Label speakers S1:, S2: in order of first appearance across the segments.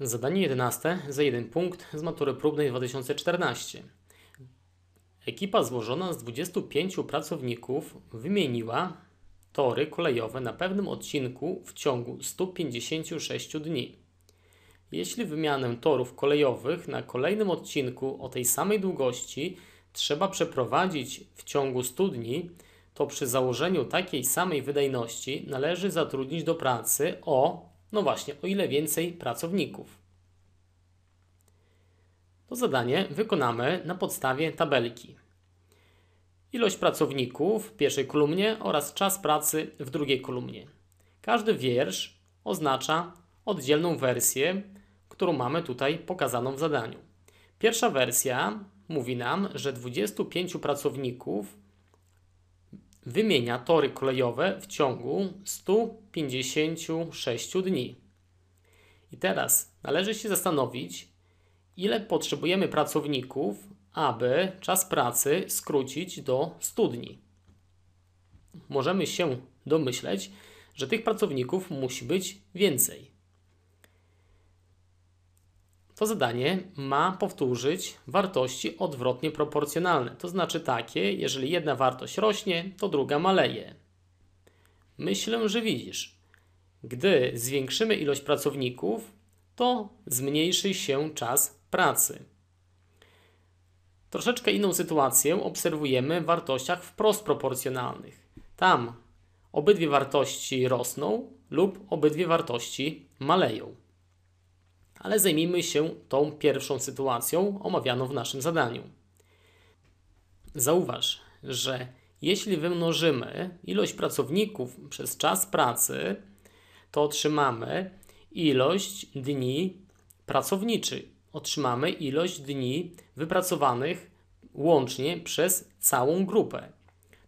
S1: Zadanie 11 za jeden punkt z matury próbnej 2014. Ekipa złożona z 25 pracowników wymieniła tory kolejowe na pewnym odcinku w ciągu 156 dni. Jeśli wymianę torów kolejowych na kolejnym odcinku o tej samej długości trzeba przeprowadzić w ciągu 100 dni, to przy założeniu takiej samej wydajności należy zatrudnić do pracy o no właśnie, o ile więcej pracowników. To zadanie wykonamy na podstawie tabelki. Ilość pracowników w pierwszej kolumnie oraz czas pracy w drugiej kolumnie. Każdy wiersz oznacza oddzielną wersję, którą mamy tutaj pokazaną w zadaniu. Pierwsza wersja mówi nam, że 25 pracowników wymienia tory kolejowe w ciągu 156 dni. I teraz należy się zastanowić, ile potrzebujemy pracowników, aby czas pracy skrócić do 100 dni. Możemy się domyśleć, że tych pracowników musi być więcej. To zadanie ma powtórzyć wartości odwrotnie proporcjonalne, to znaczy takie, jeżeli jedna wartość rośnie, to druga maleje. Myślę, że widzisz. Gdy zwiększymy ilość pracowników, to zmniejszy się czas pracy. Troszeczkę inną sytuację obserwujemy w wartościach wprost proporcjonalnych. Tam obydwie wartości rosną lub obydwie wartości maleją ale zajmijmy się tą pierwszą sytuacją omawianą w naszym zadaniu. Zauważ, że jeśli wymnożymy ilość pracowników przez czas pracy, to otrzymamy ilość dni pracowniczych. Otrzymamy ilość dni wypracowanych łącznie przez całą grupę.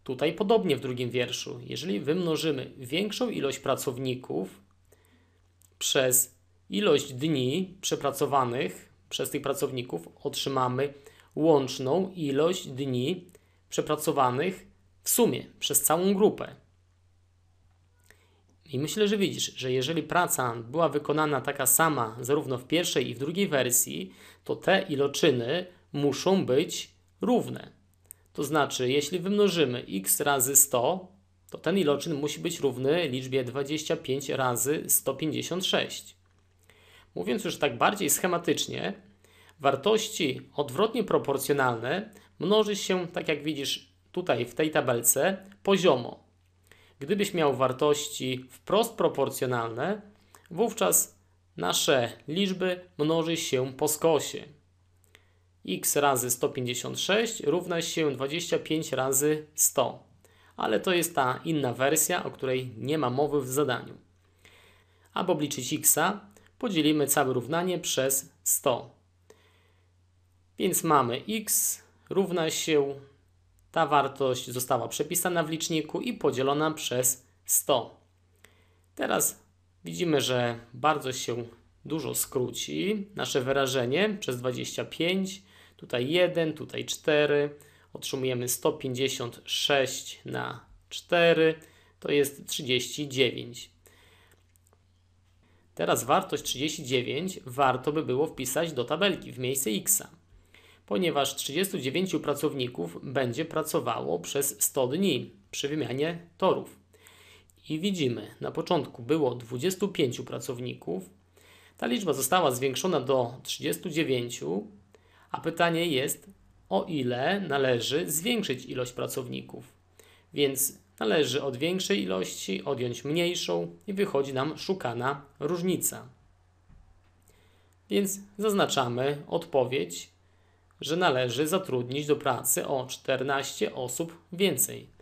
S1: Tutaj podobnie w drugim wierszu. Jeżeli wymnożymy większą ilość pracowników przez ilość dni przepracowanych przez tych pracowników otrzymamy łączną ilość dni przepracowanych w sumie przez całą grupę. I myślę, że widzisz, że jeżeli praca była wykonana taka sama zarówno w pierwszej i w drugiej wersji, to te iloczyny muszą być równe. To znaczy, jeśli wymnożymy x razy 100, to ten iloczyn musi być równy liczbie 25 razy 156. Mówiąc już tak bardziej schematycznie, wartości odwrotnie proporcjonalne mnoży się, tak jak widzisz tutaj w tej tabelce, poziomo. Gdybyś miał wartości wprost proporcjonalne, wówczas nasze liczby mnoży się po skosie. x razy 156 równa się 25 razy 100. Ale to jest ta inna wersja, o której nie ma mowy w zadaniu. Aby obliczyć x, podzielimy całe równanie przez 100. Więc mamy x równa się, ta wartość została przepisana w liczniku i podzielona przez 100. Teraz widzimy, że bardzo się dużo skróci nasze wyrażenie przez 25, tutaj 1, tutaj 4, otrzymujemy 156 na 4, to jest 39. Teraz wartość 39 warto by było wpisać do tabelki w miejsce x, ponieważ 39 pracowników będzie pracowało przez 100 dni przy wymianie torów. I widzimy, na początku było 25 pracowników, ta liczba została zwiększona do 39, a pytanie jest, o ile należy zwiększyć ilość pracowników. Więc Należy od większej ilości odjąć mniejszą i wychodzi nam szukana różnica. Więc zaznaczamy odpowiedź, że należy zatrudnić do pracy o 14 osób więcej.